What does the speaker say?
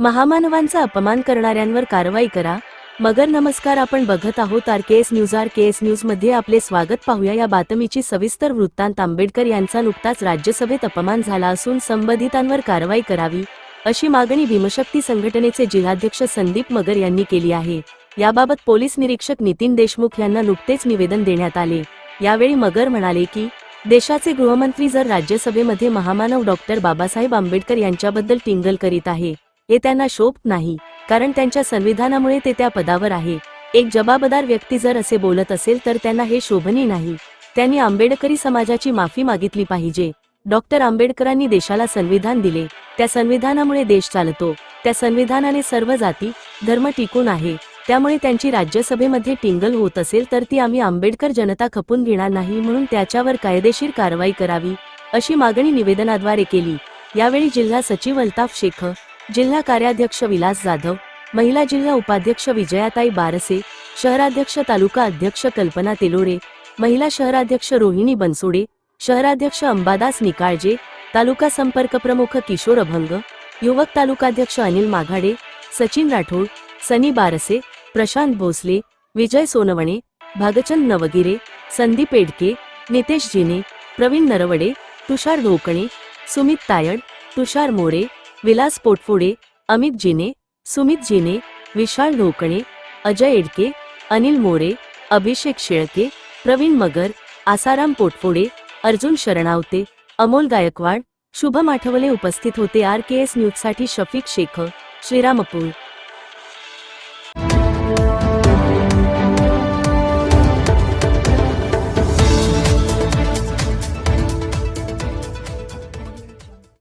महामानवांचा अपमान करणाऱ्यांवर कारवाई करा. मगर नमस्कार आपण बघत आहोत R K S news R K S न्यूजमध्ये आपले स्वागत. पाहूया या बातमीची सविस्तर वृत्तांत. आंबेडकर यांचा नुकताच राज्यसभेत अपमान झाला असून संबंधितांवर कारवाई करावी अशी मागणी भीमशक्ती संघटनेचे जिल्हाध्यक्ष संदीप मगर यांनी केली आहे. याबाबत पोलीस निरीक्षक नितीन देशमुख यांना नुकतेच निवेदन देण्यात आले. यावेळी मगर म्हणाले की देशाचे गृहमंत्री जर राज्यसभेमध्ये महामानव डॉक्टर बाबासाहेब आंबेडकर यांच्याबद्दल टिंगल करीत आहे हे त्यांना शोभत नाही कारण त्यांच्या संविधानामुळे ते त्या पदावर आहे. एक जबाबदार व्यक्ती जर असे बोलत असेल तर त्यांना हे शोभनीय नाही. त्यांनी आंबेडकरी समाजाची माफी मागितली पाहिजे. डॉक्टर आंबेडकरांनी देशाला संविधान दिले. त्या संविधानामुळे देश चालतो. त्या संविधानाने सर्व जाती धर्म टिकून आहे. त्यामुळे त्यांची राज्यसभेमध्ये टिंगल होत असेल तर ती आम्ही आंबेडकर जनता खपून घेणार नाही म्हणून त्याच्यावर कायदेशीर कारवाई करावी अशी मागणी निवेदनाद्वारे केली. यावेळी जिल्हा सचिव अल्ताफ शेख जिल्हा कार्याध्यक्ष विलास जाधव महिला जिल्हा उपाध्यक्ष विजयाताई बारसे शहराध्यक्ष तालुका अध्यक्ष कल्पना तेलोरे महिला शहराध्यक्ष रोहिणी बनसोडे शहराध्यक्ष अंबादास निकाळजे तालुका संपर्क प्रमुख किशोर अभंग युवक तालुकाध्यक्ष अनिल माघाडे सचिन राठोड सनी बारसे प्रशांत भोसले विजय सोनवणे भागचंद नवगिरे संदीप एडके नितेश जिने प्रवीण नरवडे तुषार ढोकणे सुमित तायड तुषार मोरे विलास पोटफोडे अमित जिने सुमित जिने विशाल ढोकणे अजय एडके अनिल मोरे अभिषेक शेळके प्रवीण मगर आसाराम पोटफोडे अर्जुन शरणावते अमोल गायकवाड शुभम आठवले उपस्थित होते आर के एस न्यूजसाठी शफिक शेख श्रीरामपूर.